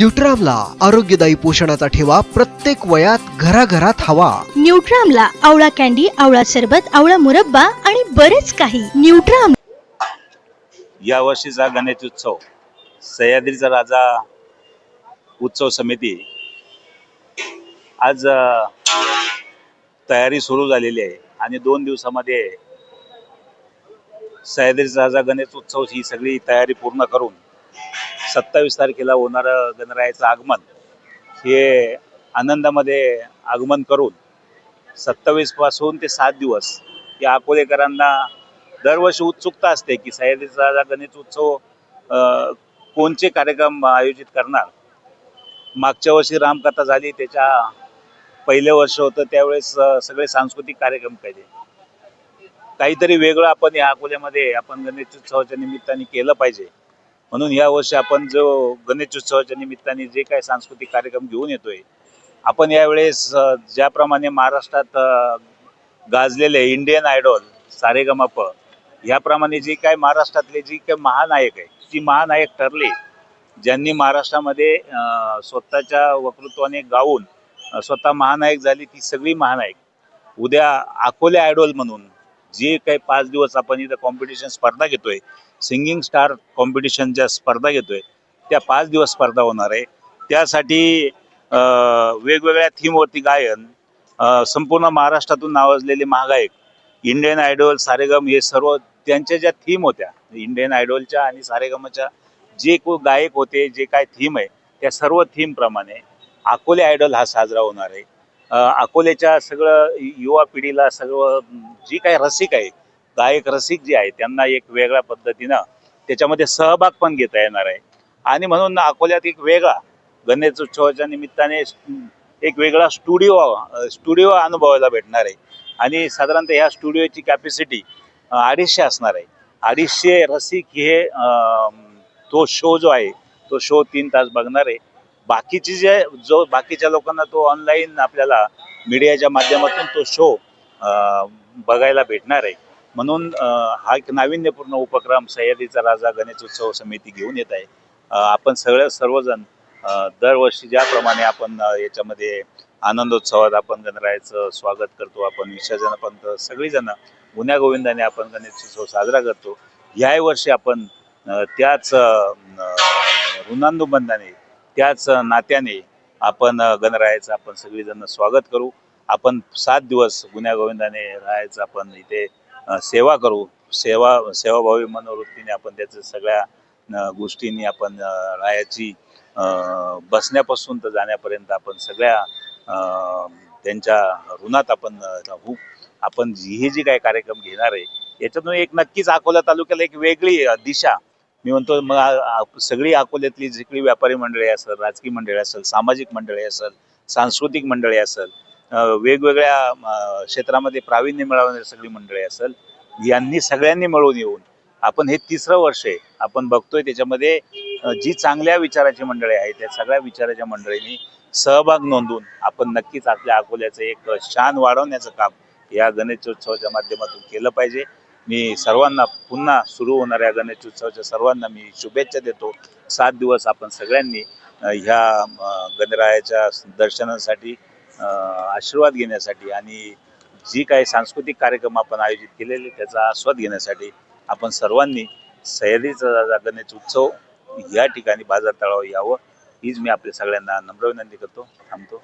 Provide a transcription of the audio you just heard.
न्यूट्रामला आरोग्यदायी पोषणाचा ठेवा प्रत्येक वयात घराघरात हवा. न्यूट्रामला आवळा कॅन्डी आवळा सरबत आवळा मुरब्बा आणि बरेच काही. न्यूट्राम या वर्षीचा गणेश उत्सव. सह्याद्रीचा राजा उत्सव समिती आज तयारी सुरू झालेली आहे आणि दोन दिवसामध्ये सह्याद्रीचा राजा गणेश उत्सव ही सगळी तयारी पूर्ण करून सत्तावीस तारखेला होणारं गणरायाचं आगमन हे आनंदामध्ये आगमन करून सत्तावीसपासून ते सात दिवस या अकोलेकरांना दरवर्षी उत्सुकता असते की सह्याद्रीचा गणेश उत्सव कोणचे कार्यक्रम आयोजित करणार? मागच्या वर्षी रामकथा झाली त्याच्या पहिलं वर्ष होतं त्यावेळेस सगळे सांस्कृतिक कार्यक्रम केले काहीतरी वेगळं आपण या अकोल्यामध्ये आपण गणेश उत्सवाच्या निमित्ताने केलं पाहिजे. म्हणून या वर्षी आपण जो गणेश उत्सवाच्या निमित्ताने जे काही सांस्कृतिक कार्यक्रम घेऊन येतोय आपण यावेळेस ज्याप्रमाणे महाराष्ट्रात गाजलेले इंडियन आयडॉल सारेगमप याप्रमाणे जे काय महाराष्ट्रातले जी काय महानायक आहे ती महानायक ठरले ज्यांनी महाराष्ट्रामध्ये स्वतःच्या वक्तृत्वाने गाऊन स्वतः महानायक झाली ती सगळी महानायक. उद्या अकोले आयडॉल म्हणून जे काही पाच दिवस आपण इथं कॉम्पिटिशन स्पर्धा घेतोय सिंगिंग स्टार कॉम्पिटिशनच्या स्पर्धा घेतोय त्या पाच दिवस स्पर्धा होणार आहे. त्यासाठी वेगवेगळ्या थीमवरती गायन संपूर्ण महाराष्ट्रातून नावाजलेले महागायक इंडियन आयडॉल सारेगम हे सर्व त्यांच्या ज्या थीम होत्या इंडियन आयडॉलच्या आणि सारेगमच्या जे को गायक होते जे काय थीम आहे त्या सर्व थीमप्रमाणे अकोले आयडॉल हा साजरा होणार आहे. अकोल्याच्या सगळं युवा पिढीला सगळं जी काही रसिक आहे गायक रसिक जे आहे त्यांना एक वेगळ्या पद्धतीनं त्याच्यामध्ये सहभाग पण घेता येणार आहे. आणि म्हणून अकोल्यात एक वेगळा गणेश उत्सवाच्या निमित्ताने एक वेगळा स्टुडिओ स्टुडिओ अनुभवायला भेटणार आहे. आणि साधारणतः ह्या स्टुडिओची कॅपॅसिटी अडीचशे असणार आहे. अडीचशे रसिक हे तो शो जो आहे तो शो तीन तास बघणार आहे. बाकीचे जे जो बाकीच्या लोकांना तो ऑनलाईन आपल्याला मीडियाच्या माध्यमातून तो शो बघायला भेटणार आहे. म्हणून हा एक नाविन्यपूर्ण उपक्रम सह्याद्रीचा राजा गणेश उत्सव समिती घेऊन येत आहे. आपण सगळं सर्वजण दरवर्षी ज्याप्रमाणे आपण याच्यामध्ये आनंदोत्सवात आपण गणरायाचं स्वागत करतो आपण विसर्जन पण सगळीजण गुन्ह्या गोविंदाने आपण गणेश उत्सव साजरा करतो. याही वर्षी आपण त्याच ऋणानुबंधाने त्याच नात्याने आपण गणरायाचं आपण सगळीजण स्वागत करू. आपण सात दिवस गुन्ह्या गोविंदाने राहायचं आपण इथे सेवा करू. सेवा सेवाभावी मनोवृत्तीने आपण त्याचं सगळ्या गोष्टींनी आपण रायाची राहायची बसण्यापासून तर जाण्यापर्यंत आपण सगळ्या त्यांच्या ऋणात आपण राहू. आपण जी- हे जे काही कार्यक्रम घेणार आहे याच्यातून एक नक्कीच अकोला तालुक्याला एक वेगळी दिशा मी म्हणतो मग सगळी अकोल्यातली जिकडे व्यापारी मंडळी असेल राजकीय मंडळी असेल सामाजिक मंडळी असेल सांस्कृतिक मंडळी असेल वेगवेगळ्या क्षेत्रामध्ये प्रावीण्य मिळवणारी सगळी मंडळी असेल यांनी सगळ्यांनी मिळून येऊन आपण हे तिसरं वर्ष आहे. आपण बघतोय त्याच्यामध्ये जी चांगल्या विचाराची मंडळी आहेत त्या सगळ्या विचाराच्या मंडळींनी सहभाग नोंदवून आपण नक्कीच आपल्या अकोल्याचं एक शान वाढवण्याचं काम या गणेशोत्सवाच्या माध्यमातून केलं पाहिजे. मी सर्वांना पुन्हा सुरू होणाऱ्या गणेशोत्सवाच्या सर्वांना मी शुभेच्छा देतो. सात दिवस आपण सगळ्यांनी ह्या गणरायाच्या दर्शनासाठी आशीर्वाद घेण्यासाठी आणि जी काही सांस्कृतिक कार्यक्रम आपण आयोजित केलेले त्याचा आस्वाद घेण्यासाठी आपण सर्वांनी सह्याद्रीचा गणेश उत्सव या ठिकाणी बाजार तळावर यावं हीच मी आपल्या सगळ्यांना नम्र विनंती करतो थांबतो.